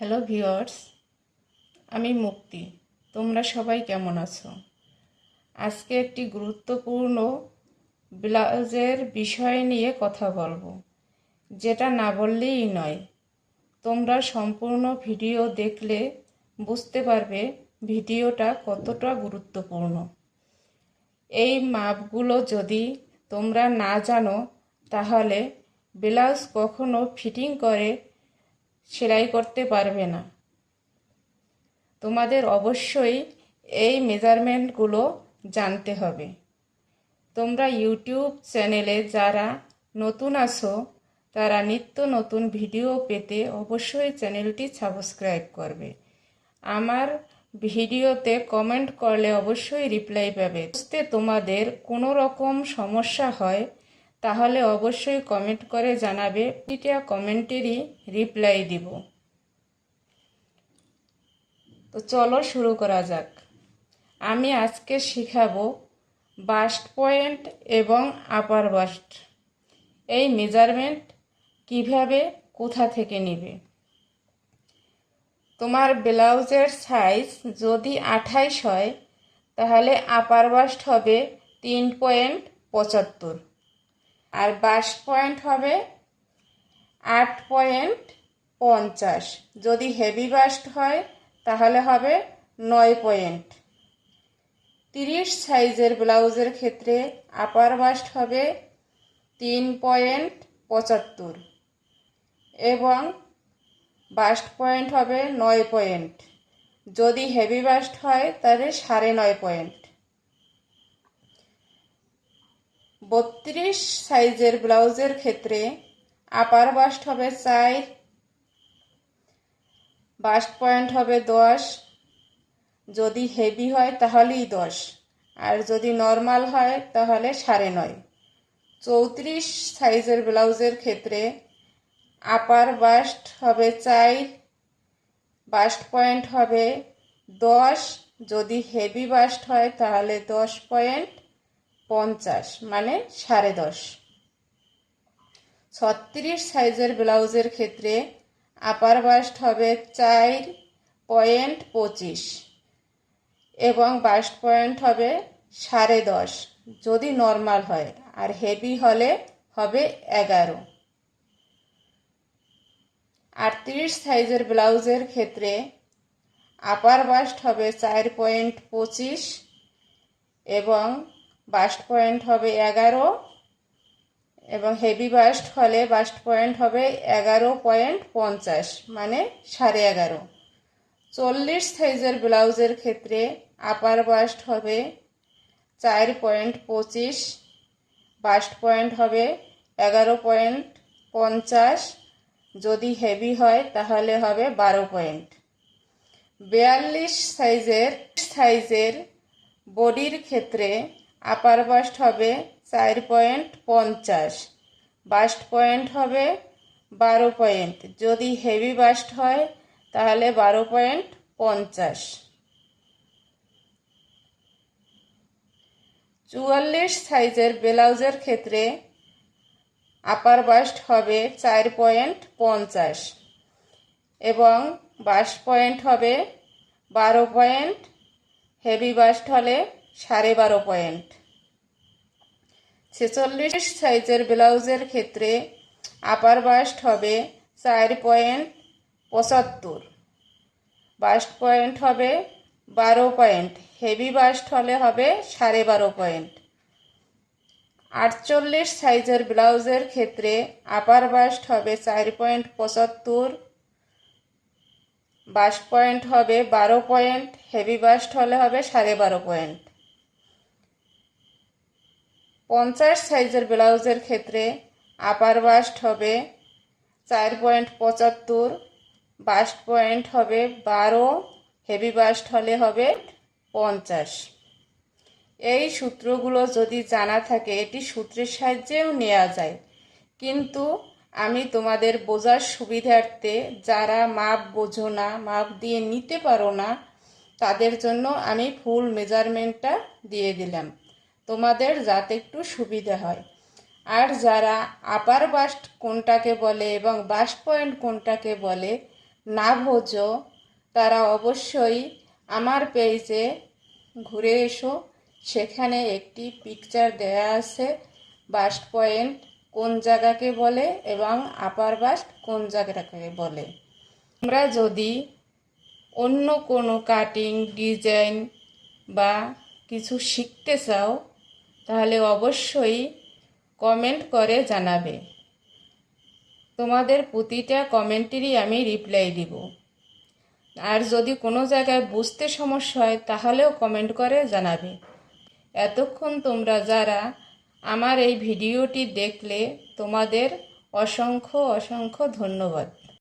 Hello viewers আমি মুক্তি। তোমরা সবাই কেমন আছো? আজকে একটি গুরুত্বপূর্ণ ব্লাউজের বিষয় নিয়ে কথা বলব, যেটা না বললেই নয়। তোমরা সম্পূর্ণ ভিডিও দেখলে বুঝতে পারবে ভিডিওটা কতটা গুরুত্বপূর্ণ। এই মাপগুলো যদি তোমরা না জানো, তাহলে ব্লাউজ কখনো ফিটিং করে সেলাই করতে পারবে না। তোমাদের অবশ্যই এই মেজারমেন্টগুলো জানতে হবে। তোমরা ইউটিউব চ্যানেলে যারা নতুন আছো, তারা নিত্য নতুন ভিডিও পেতে অবশ্যই চ্যানেলটি সাবস্ক্রাইব করবে। আমার ভিডিওতে কমেন্ট করলে অবশ্যই রিপ্লাই পাবে। বুঝতে তোমাদের কোনো রকম সমস্যা হয় তাহলে অবশ্যই কমেন্ট করে জানাবে। প্রতিটা কমেন্টেরই রিপ্লাই দিব। তো চলো শুরু করা যাক। আমি আজকে শিখাবো বাস্ট পয়েন্ট এবং আপার বাস্ট এই মেজারমেন্ট কীভাবে, কোথা থেকে নিবে? তোমার ব্লাউজের সাইজ যদি আঠাইশ হয়, তাহলে আপার বাস্ট হবে তিন পয়েন্ট পঁচাত্তর। আর বাস্ট পয়েন্ট হবে আট পয়েন্ট পঞ্চাশ। যদি হেভি বাস্ট হয়, তাহলে হবে নয় পয়েন্ট। তিরিশ সাইজের ব্লাউজের ক্ষেত্রে আপার বাস্ট হবে তিন পয়েন্ট পঁচাত্তর এবং বাস্ট পয়েন্ট হবে নয় পয়েন্ট। যদি হেভি বাস্ট হয়, তাহলে সাড়ে নয় পয়েন্ট। বত্রিশ সাইজের ব্লাউজের ক্ষেত্রে আপার বাস্ট হবে চার বাস্ট পয়েন্ট হবে দশ, যদি হেভি হয় তাহলেই দশ, আর যদি নর্মাল হয় তাহলে সাড়ে নয়। চৌত্রিশ সাইজের ব্লাউজের ক্ষেত্রে আপার বাস্ট হবে চার বাস্ট পয়েন্ট হবে দশ, যদি হেভি বাস্ট হয় তাহলে দশ পয়েন্ট পঞ্চাশ মানে সাড়ে দশ। ছত্রিশ সাইজের ব্লাউজের ক্ষেত্রে আপার বাস্ট হবে চার পয়েন্ট পঁচিশ এবং বাস্ট পয়েন্ট হবে সাড়ে দশ, যদি নর্মাল হয়। আর হেভি হলে হবে এগারো। আটত্রিশ সাইজের ব্লাউজের ক্ষেত্রে আপার বাস্ট হবে চার পয়েন্ট পঁচিশ এবং বাস্ট পয়েন্ট হবে এগারো এবং হেভি বাস্ট হলে বাস্ট পয়েন্ট হবে এগারো পয়েন্ট পঞ্চাশ মানে সাড়ে এগারো। চল্লিশ সাইজের ব্লাউজের ক্ষেত্রে আপার বাস্ট হবে চার পয়েন্ট পঁচিশ, বাস্ট পয়েন্ট হবে এগারো পয়েন্ট পঞ্চাশ, যদি হেভি হয় তাহলে হবে বারো পয়েন্ট। বিয়াল্লিশ সাইজের সাইজের বডির ক্ষেত্রে আপার বাস্ট হবে চার পয়েন্ট পঞ্চাশ। বাস্ট পয়েন্ট হবে বারো পয়েন্ট যদি হেভি বাস্ট হয়, তাহলে বারো পয়েন্ট পঞ্চাশ। চুয়াল্লিশ সাইজের ব্লাউজের ক্ষেত্রে আপার বাস্ট হবে চার পয়েন্ট পঞ্চাশ এবং বাস্ট পয়েন্ট হবে বারো পয়েন্ট হেভি বাস্ট হলে সাড়ে বারো পয়েন্ট। ছেচল্লিশ সাইজের ব্লাউজের ক্ষেত্রে আপার বাস্ট হবে চার পয়েন্ট পঁচাত্তর। বাস্ট পয়েন্ট হবে বারো পয়েন্ট। হেভি বাস্ট হলে হবে সাড়ে বারো পয়েন্ট। আটচল্লিশ সাইজের ব্লাউজের ক্ষেত্রে আপার বাস্ট হবে চার পয়েন্ট পঁচাত্তর। বাস্ট পয়েন্ট হবে বারো পয়েন্ট। হেভি বাস্ট হলে হবে সাড়ে বারো পয়েন্ট। পঞ্চাশ সাইজের ব্লাউজের ক্ষেত্রে আপার বাস্ট হবে চার পয়েন্ট পঁচাত্তর বাস্ট পয়েন্ট হবে বারো হেভি বাস্ট হলে হবে পঞ্চাশ। এই সূত্রগুলো যদি জানা থাকে, এটি সূত্রের সাহায্যেও নেওয়া যায়। কিন্তু আমি তোমাদের বোঝার সুবিধার্থে যারা মাপ বোঝো না, মাপ দিয়ে নিতে পারো না, তাদের জন্য আমি ফুল মেজারমেন্টটা দিয়ে দিলাম। তোমাদের যাতে একটু সুবিধে হয়। আর যারা আপার বাস্ট কোনটাকে বলে এবং বাস্ট পয়েন্ট কোনটাকে বলে, না বোঝো তারা অবশ্যই আমার পেজে ঘুরে এসো। সেখানে একটি পিকচার দেয়া আছে, বাস্ট পয়েন্ট কোন জায়গাকে বলে এবং আপার বাস্ট কোন জায়গাটাকে বলে। তোমরা যদি অন্য কোনো কাটিং ডিজাইন বা কিছু শিখতে চাও তাহলে অবশ্যই কমেন্ট করে জানাবে। তোমাদের প্রতিটা কমেন্টেরই আমি রিপ্লাই দিব। আর যদি কোনো জায়গায় বুঝতে সমস্যা হয়, তাহলেও কমেন্ট করে জানাবে। এতক্ষণ তোমরা যারা আমার এই ভিডিওটি দেখলে, তোমাদের অসংখ্য অসংখ্য ধন্যবাদ।